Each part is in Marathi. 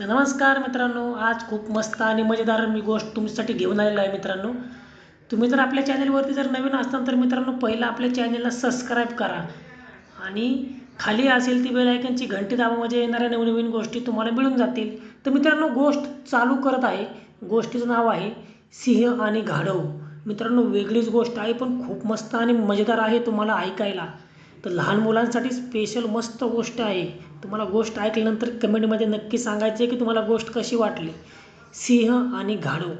तर नमस्कार मित्रांनो आज खूप मस्त आणि मजेदार मी गोष्ट तुमच्यासाठी घेऊन आलेलो आहे मित्रांनो. तुम्ही जर आपल्या चॅनलवरती जर नवीन असताल तर मित्रांनो पहिलं आपल्या चॅनलला सबस्क्राईब करा. आणि खाली असेल ती बेल आयकनची घंटी दाबा म्हणजे येणाऱ्या नवनवीन गोष्टी तुम्हाला मिळून जातील. तर मित्रांनो गोष्ट चालू करत आहे. गोष्टीचं नाव आहे सिंह आणि घाडव. मित्रांनो वेगळीच गोष्ट आहे पण खूप मस्त आणि मजेदार आहे तुम्हाला ऐकायला. तर लहान मुलांसाठी स्पेशल मस्त गोष्ट आहे. तुम्हाला गोष्ट ऐकल्यानंतर कमेंटमध्ये नक्की सांगायचं आहे की तुम्हाला गोष्ट कशी वाटली. सिंह आणि घाडव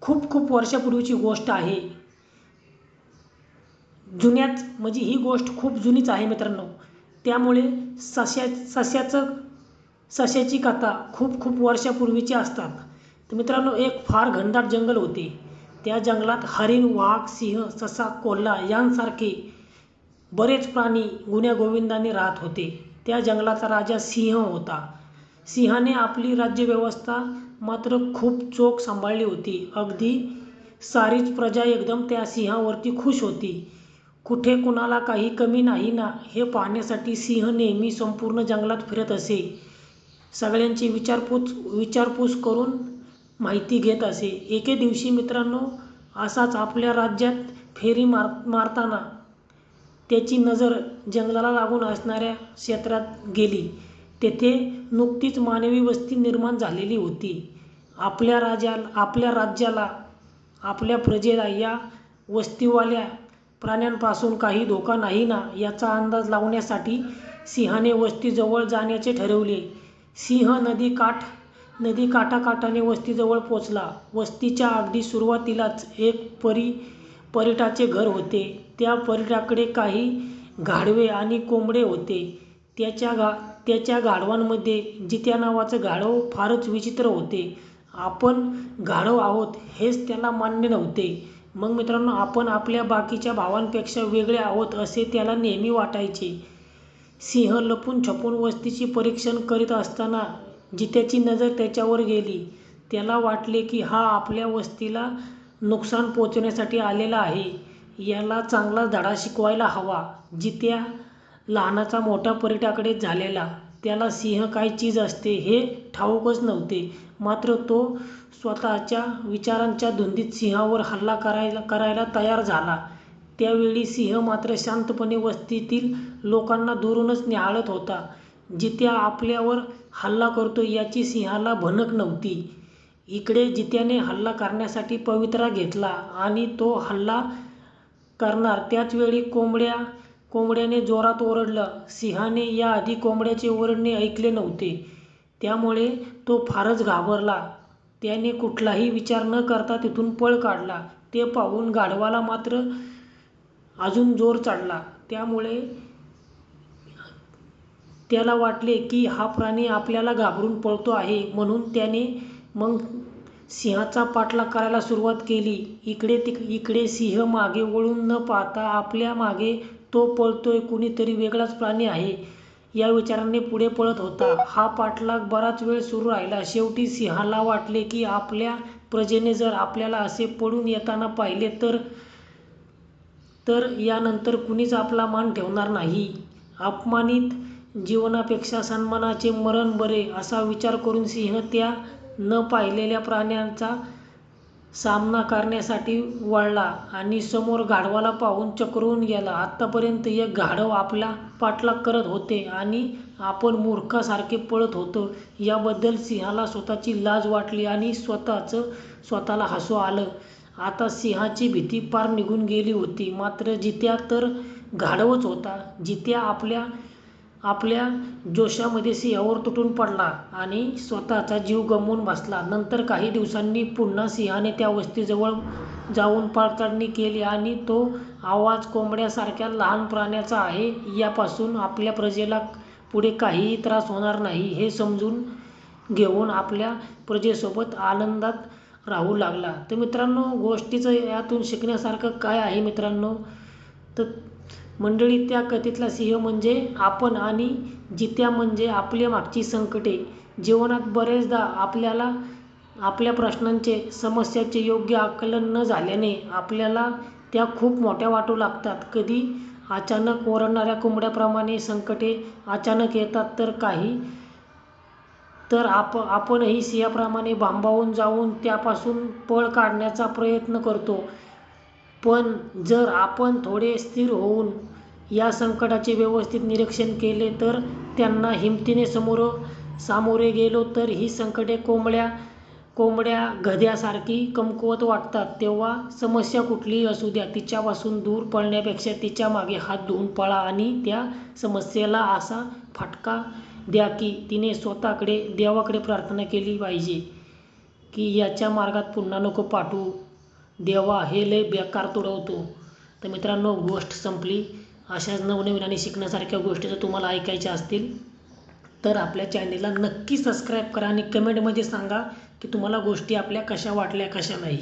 खूप खूप वर्षापूर्वीची गोष्ट आहे. जुन्याच म्हणजे ही गोष्ट खूप जुनीच आहे मित्रांनो. त्यामुळे सस्या सस्याचं सस्याची कथा खूप खूप वर्षापूर्वीची असतात. तर मित्रांनो एक फार घनदाट जंगल होते. त्या जंगलात हरिण वाघ सिंह ससा कोल्हा यांसारखे बरेच प्राणी गुण्यागोविंदाने राहत होते. त्या जंगलाचा राजा सिंह होता. सिंहाने आपली राज्यव्यवस्था मात्र खूप चोख सांभाळली होती. अगदी सारीच प्रजा एकदम त्या सिंहावरती खुश होती. कुठे कुणाला काही कमी नाही ना हे पाहण्यासाठी सिंह नेहमी संपूर्ण जंगलात फिरत असे. सगळ्यांची विचारपूस विचारपूस करून माहिती घेत असे. एके दिवशी मित्रांनो असाच आपल्या राज्यात फेरी मार मारताना त्याची नजर जंगलाला लागून असणाऱ्या क्षेत्रात गेली. तेथे नुकतीच मानवी वस्ती निर्माण झालेली होती. आपल्या राजा आपल्या राज्याला आपल्या प्रजेला या वस्तीवाल्या प्राण्यांपासून काही धोका नाही ना याचा अंदाज लावण्यासाठी सिंहाने वस्तीजवळ जाण्याचे ठरवले. सिंह नदी काठ नदी काठाकाठाने वस्तीजवळ पोचला. वस्तीच्या अगदी सुरुवातीलाच एक परी परिटाचे घर होते. त्या परिटाकडे काही गाढवे आणि कोंबडे होते. त्याच्या गा त्याच्या गाढवांमध्ये जित्या नावाचं गाढव फारच विचित्र होते. आपण गाढव आहोत हेच त्याला मान्य नव्हते. मग मित्रांनो आपण आपल्या बाकीच्या भावांपेक्षा वेगळे आहोत असे त्याला नेहमी वाटायचे. सिंह लपून छपून वस्तीची परीक्षण करीत असताना जित्याची नजर त्याच्यावर गेली. त्याला वाटले की हा आपल्या वस्तीला नुकसान पोचवण्यासाठी आलेला आहे. याला चांगला धडा शिकवायला हवा. जित्या लहानाचा मोठा परिटाकडे झालेला त्याला सिंह काय चीज असते हे ठाऊकच नव्हते. मात्र तो स्वतःच्या विचारांच्या धुंदीत सिंहावर हल्ला करायला करायला तयार झाला. त्यावेळी सिंह मात्र शांतपणे वस्तीतील लोकांना दुरूनच निहाळत होता. जित्या आपल्यावर हल्ला करतो याची सिंहाला भनक नव्हती. इकडे जित्याने हल्ला करण्यासाठी पवित्रा घेतला आणि तो हल्ला करणार. त्याचवेळी कोंबड्या कोंबड्याने जोरात ओरडलं. सिंहाने याआधी कोंबड्याचे ओरडणे ऐकले नव्हते. त्यामुळे तो फारच घाबरला. त्याने कुठलाही विचार न करता तिथून पळ काढला. ते पाहून गाढवाला मात्र अजून जोर चढला. त्यामुळे त्याला वाटले की हा प्राणी आपल्याला घाबरून पळतो आहे म्हणून त्याने मग सिंहाचा पाठलाग करायला सुरुवात केली. इकडे तिक इकडे सिंह मागे वळून न पाहता आपल्या मागे तो पळतोय कुणीतरी वेगळाच प्राणी आहे. या विचाराने पुढे पळत होता. हा पाठलाग बराच वेळ सुरू राहिला. शेवटी सिंहाला वाटले की आपल्या प्रजेने जर आपल्याला असे पळून येताना पाहिले तर तर यानंतर कुणीच आपला मान ठेवणार नाही. अपमानित जीवनापेक्षा सन्मानाचे मरण बरे असा विचार करून सिंह त्या न पाहिलेल्या प्राण्यांचा सामना करण्यासाठी वळला आणि समोर गाढवाला पाहून चक्रून गेला. आत्तापर्यंत एक गाढव आपला पाठलाग करत होते आणि आपण मूर्खासारखे पळत होतो. याबद्दल सिंहाला स्वतःची लाज वाटली आणि स्वतःचं स्वतःला हसू आलं. आता सिंहाची भीती पार निघून गेली होती. मात्र जित्या तर गाढवच होता. जित्या आपल्या आपल्या जोशामध्ये सिंहावर तुटून पडला आणि स्वतःचा जीव गमवून बसला. नंतर काही दिवसांनी पुन्हा सिंहाने त्या वस्तीजवळ जाऊन पडताळणी केली आणि तो आवाज कोंबड्यासारख्या लहान प्राण्याचा आहे. यापासून आपल्या प्रजेला पुढे काहीही त्रास होणार नाही हे समजून घेऊन आपल्या प्रजेसोबत आनंदात राहू लागला. तर मित्रांनो गोष्टीचं यातून शिकण्यासारखं काय आहे मित्रांनो? तर मंडळी त्या कथेतला सिंह म्हणजे आपण आणि जित्या म्हणजे आपल्या मागची संकटे. जीवनात बरेचदा आपल्याला आपल्या प्रश्नांचे समस्याचे योग्य आकलन न झाल्याने आपल्याला त्या खूप मोठ्या वाटू लागतात. कधी अचानक ओरडणाऱ्या कोंबड्याप्रमाणे संकटे अचानक येतात तर काही तर आप आपणही सिंहाप्रमाणे भांबावून जाऊन त्यापासून पळ काढण्याचा प्रयत्न करतो. पण जर आपण थोडे स्थिर होऊन या संकटाचे व्यवस्थित निरीक्षण केले तर त्यांना हिमतीने समोर सामोरे गेलो तर ही संकटे कोंबड्या कोंबड्या गध्यासारखी कमकुवत वाटतात. तेव्हा समस्या कुठलीही असू द्या. तिच्यापासून दूर पळण्यापेक्षा तिच्यामागे हात धुवून पळा आणि त्या समस्येला असा फटका द्या की तिने स्वतःकडे देवाकडे प्रार्थना केली पाहिजे की याच्या मार्गात पुन्हा नको पाठवू. देवा हे लय बेकार तुडवतो. तर मित्रांनो गोष्ट संपली. अशाच नवनवीन आणि शिकण्यासारख्या गोष्टी जर तुम्हाला ऐकायच्या असतील तर आपल्या चॅनेलला नक्की सबस्क्राईब करा आणि कमेंटमध्ये सांगा की तुम्हाला गोष्टी आपल्या कशा वाटल्या कशा नाही.